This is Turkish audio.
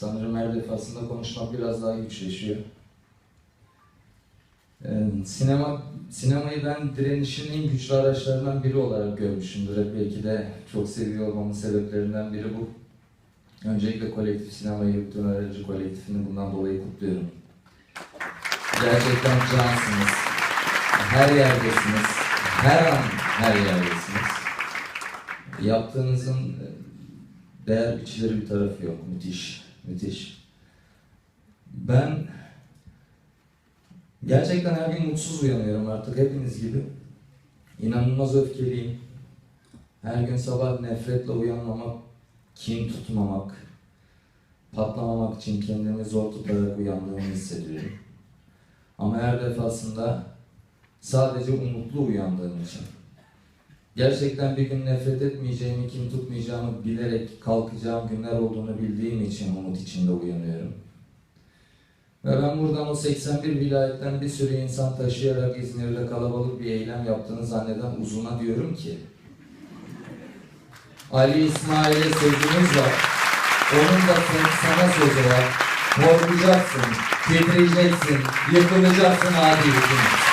Sanırım her defasında konuşmak biraz daha güçleşiyor. Ee, sinema sinemayı ben direnişin en güçlü araçlarından biri olarak görmüşümdür. Hep belki de çok seviyor olmamın sebeplerinden biri bu. Öncelikle kolektif sinemayı, bütün öğrenci kolektifini bundan dolayı kutluyorum. Gerçekten cansınız. Her yerdesiniz. Her an her yerdesiniz. Yaptığınızın e, değer biçilir bir tarafı yok. Müthiş. Müthiş. Ben gerçekten her gün mutsuz uyanıyorum artık hepiniz gibi. İnanılmaz öfkeliyim. Her gün sabah nefretle uyanmamak, kin tutmamak, patlamamak için kendimi zor tutarak uyandığımı hissediyorum. Ama her defasında sadece umutlu uyandığım için. Gerçekten bir gün nefret etmeyeceğimi, kim tutmayacağımı bilerek kalkacağım günler olduğunu bildiğim için umut içinde uyanıyorum. Ve ben buradan o 81 vilayetten bir sürü insan taşıyarak İzmir'de kalabalık bir eylem yaptığını zanneden uzuna diyorum ki Ali İsmail'e sözümüz var. Onun da sana sözü var. Korkacaksın, titreyeceksin, yıkılacaksın adi hüküm.